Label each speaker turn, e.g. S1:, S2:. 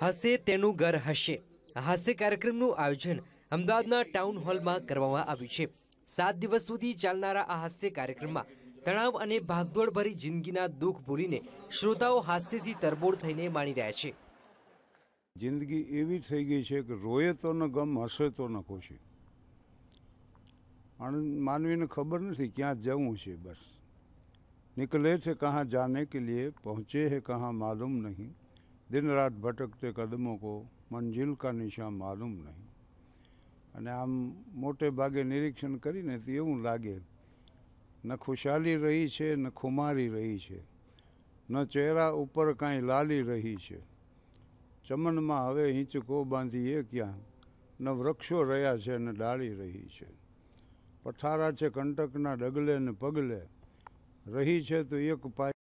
S1: હશે તેનું ઘર હશે આ હાસ્ય કાર્યક્રમનું આયોજન અમદાવાદના ટાઉન હોલમાં કરવામાં આવ્યું છે સાત દિવસ સુધી ચાલનારા આ હાસ્ય કાર્યક્રમમાં તણાવ અને ભાગદોડભરી જિંદગીના દુઃખ ભૂલીને શ્રોતાઓ હાસ્યથી તરબોળ થઈને માણી રહ્યા છે
S2: જિંદગી એવી થઈ ગઈ છે કે રોયે તો ન ગમ હસે તો ન ખુશી અને માનવીને ખબર નથી ક્યાં જવું છે બસ निकले थे कहाँ जाने के लिए पहुँचे हैं कहाँ मालूम नहीं दिन रात भटकते कदमों को मंजिल का निशान मालूम નહીં અને આમ મોટે ભાગે નિરીક્ષણ કરીને તો એવું લાગે ન ખુશાલી રહી છે ન ખુમારી રહી છે ન ચહેરા ઉપર કાંઈ લાલી રહી છે ચમનમાં હવે હિંચકો બાંધીએ ક્યાં ન વૃક્ષો રહ્યા છે ને ડાળી રહી છે પથારા છે કંટકના ડગલે ને પગલે રહી છે તો એક પાય